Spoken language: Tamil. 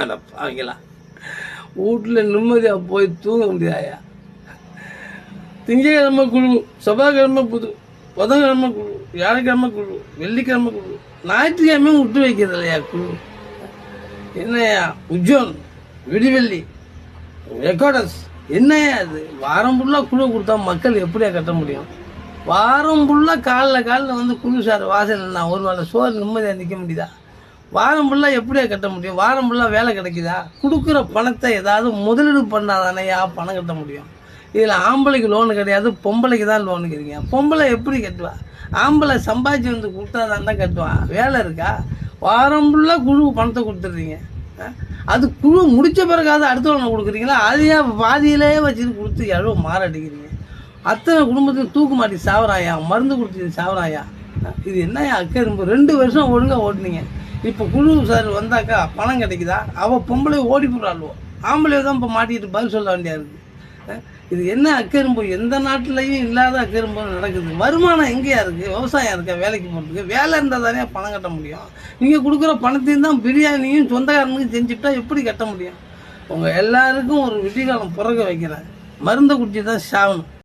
அட பாவிங்களா வீட்டில் நிம்மதியாக போய் தூங்க முடியாயா திங்கக்கிழமை குழு செவ்வாய்க்கிழமை புது புதன்கிழமை குழு வியாழக்கிழமை குழு வெள்ளிக்கிழமை குழு ஞாயிற்றுக்கிழமையும் விட்டு வைக்கிறது இல்லையா குழு? என்னையா உஜ்ஜோன் விடிவெள்ளி ரெக்கார்டர்ஸ் என்னையா அது வாரம் ஃபுல்லாக குழு கொடுத்தா மக்கள் எப்படியா கட்ட முடியும்? வாரம் ஃபுல்லாக காலைல காலில் வந்து குழு சார் வாசல் நான் ஒரு வேளை சோறு நிம்மதியாக நிற்க முடியுதா? வாரம் ஃபுல்லாக எப்படியா கட்ட முடியும்? வாரம் ஃபுல்லாக வேலை கிடைக்குதா? கொடுக்குற பணத்தை ஏதாவது முதலீடு பண்ணாதானையா பணம் கட்ட முடியும்? இதில் ஆம்பளைக்கு லோனு கிடையாது பொம்பளைக்கு தான் லோனு கிடைக்கும் பொம்பளை எப்படி கட்டுவா? ஆம்பளை சம்பாதிச்சு வந்து கொடுத்தா தான் தான் கட்டுவான் வேலை இருக்கா? வாரம் ஃபுல்லாக குழு பணத்தை கொடுத்துட்றீங்க. அது குழு முடித்த பிறகாவது அடுத்தவங்க கொடுக்குறீங்களா? அதையே பாதியிலே வச்சுட்டு கொடுத்து எவ்வளோ மாறடிக்கிறீங்க அத்தனை குடும்பத்தையும் தூக்கு மாட்டி சாவராயா மருந்து கொடுத்து சாவராயா இது என்னையா அக்கரும்பு ரெண்டு வருஷம் ஒழுங்காக ஓட்டுனீங்க. இப்போ குழு சார் வந்தாக்கா பணம் கிடைக்குதா? அவள் பொம்பளை ஓடி போடுறாள்வோ ஆம்பளை தான் இப்போ மாட்டிட்டு பதில் சொல்ல வேண்டியா இருக்கு? ஆ? இது என்ன அக்கரும்பு எந்த நாட்டிலையும் இல்லாத அக்கரும்பு நடக்குது. வருமானம் எங்கேயா இருக்குது விவசாயம் இருக்கா? வேலைக்கு போகிறதுக்கு வேலை இருந்தால் தானே பணம் கட்ட முடியும். நீங்கள் கொடுக்குற பணத்தையும் தான் பிரியாணியும் சொந்தக்காரனுக்கும் செஞ்சுட்டா எப்படி கட்ட முடியும்? உங்கள் எல்லாருக்கும் ஒரு விடிகாலம் பிறகு வைக்கிறேன். மருந்தை குடிச்சு தான் சாகணும்.